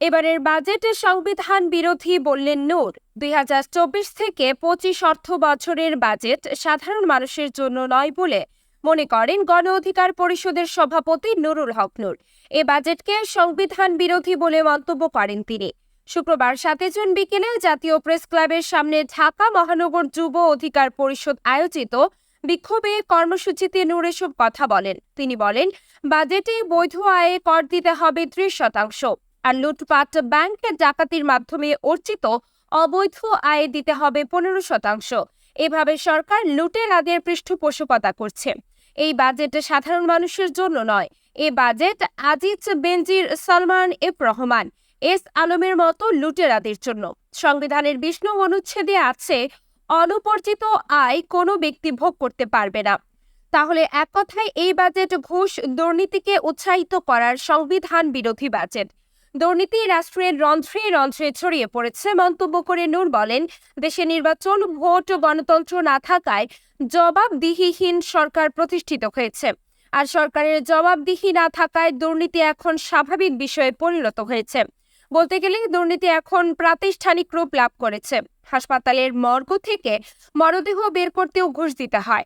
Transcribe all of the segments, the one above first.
এবারের বাজেটে সংবিধান বিরোধী বললেন নূর। দুই হাজার চব্বিশ থেকে পঁচিশ অর্থ বছরের বাজেট সাধারণ মানুষের জন্য নয় বলে মনে করেন গণ অধিকার পরিষদের সভাপতি নুরুল হক নূর। এ বাজেটকে সংবিধান বিরোধী বলে মন্তব্য করেন তিনি। শুক্রবার সাতে জুন বিকেলে জাতীয় প্রেস ক্লাবের সামনে ঢাকা মহানগর যুব অধিকার পরিষদ আয়োজিত বিক্ষোভে কর্মসূচিতে নূর এসব কথা বলেন। তিনি বলেন, বাজেটে বৈধ আয়ে কর দিতে হবে ত্রিশ শতাংশ। আর লুটপাট ব্যাংক ডাকাতির মাধ্যমে অর্জিত অবৈধ আয় দিতে হবে পনেরো শতাংশ। এভাবে সরকার লুটের আদের পৃষ্ঠপোষকতা করছে। এই বাজেট সাধারণ মানুষের জন্য নয়। এ budget Aziz Benazir Salman F Rahman, S আলমের মতো লুটেরাদের জন্য। সংবিধানের বিষ্ণু অনুচ্ছেদে আছে অনুপর্জিত আয় কোনো ব্যক্তি ভোগ করতে পারবে না। তাহলে এক কথায় এই বাজেট ঘুষ দুর্নীতিকে উৎসাহিত করার সংবিধান বিরোধী বাজেট। দুর্নীতি রাষ্ট্রের রন্ধ্রে রন্ধ্রে ছড়িয়ে পড়েছে মন্তব্য করে নূর বলেন, দেশে নির্বাচন, ভোট, গণতন্ত্র না থাকায় জবাবদিহিহীন সরকার প্রতিষ্ঠিত হয়েছে। আর সরকারের জবাবদিহি না থাকায় দুর্নীতি এখন স্বাভাবিক বিষয়ে পরিণত হয়েছে। বলতে গেলে দুর্নীতি এখন প্রাতিষ্ঠানিক রূপ লাভ করেছে। হাসপাতালের মর্গ থেকে মরদেহ বের করতেও ঘুষ দিতে হয়।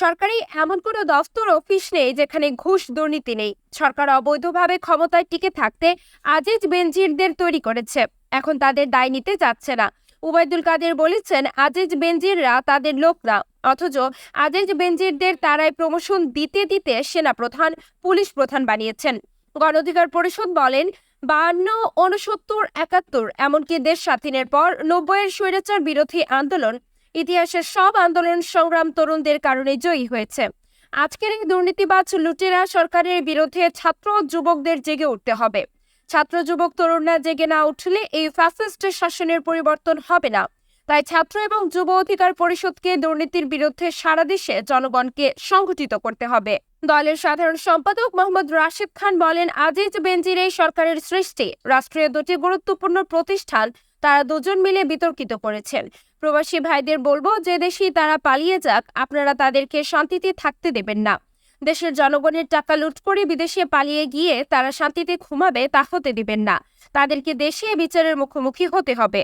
সরকারি এমন কোনো দফতর, অফিস নেই যেখানে ঘুষ দুর্নীতি নেই। সরকার অবৈধভাবে ক্ষমতায় টিকে থাকতে আজিজ বেনজিরদের তৈরি করেছে। এখন তাদের দায় নিতে যাচ্ছে না। উবায়দুল কাদের বলেছেন, আজিজ বেনজিররা তাদের লোক না অথচ আজিজ বেনজিরদের তারাই প্রমোশন দিতে দিতে সেনা প্রধান পুলিশ প্রধান বানিয়েছেন। গণ অধিকার পরিষদ বলেন বান্ন উনসত্তর একাত্তর, এমনকি দেশ স্বাধীনের পর নব্বইয়ের স্বৈরাচার বিরোধী আন্দোলন ইতিহাসের সব আন্দোলন সংগ্রাম তরুণদের কারণে জয়ী হয়েছে। আজকের এই দুর্নীতিবাজ লুটেরা সরকারের বিরুদ্ধে ছাত্র যুবকদের জেগে উঠতে হবে। ছাত্র যুবক তরুণরা জেগে না উঠলে এই ফ্যাসিস্ট শাসনের পরিবর্তন হবে না। তাই ছাত্র এবং যুব অধিকার পরিষদকে দুর্নীতির বিরুদ্ধে সারা দেশে জনগণকে সংগঠিত করতে হবে। দলের সাধারণ সম্পাদক মোহাম্মদ রাশিদ খান বলেন, আজিজ বেনজির এই সরকারের সৃষ্টি। রাষ্ট্রীয় দুটি গুরুত্বপূর্ণ প্রতিষ্ঠান তারা দুজন মিলে বিতর্কিত করেছেন। প্রবাসী ভাইদের বলব, যে দেশেই তারা পালিয়ে যাক, আপনারা তাদেরকে শান্তিতে থাকতে দেবেন না। দেশের জনগণের টাকা লুট করে বিদেশে পালিয়ে গিয়ে তারা শান্তিতে ঘুমাবে তা হতে দিবেন না। তাদেরকে দেশে বিচারের মুখোমুখি হতে হবে।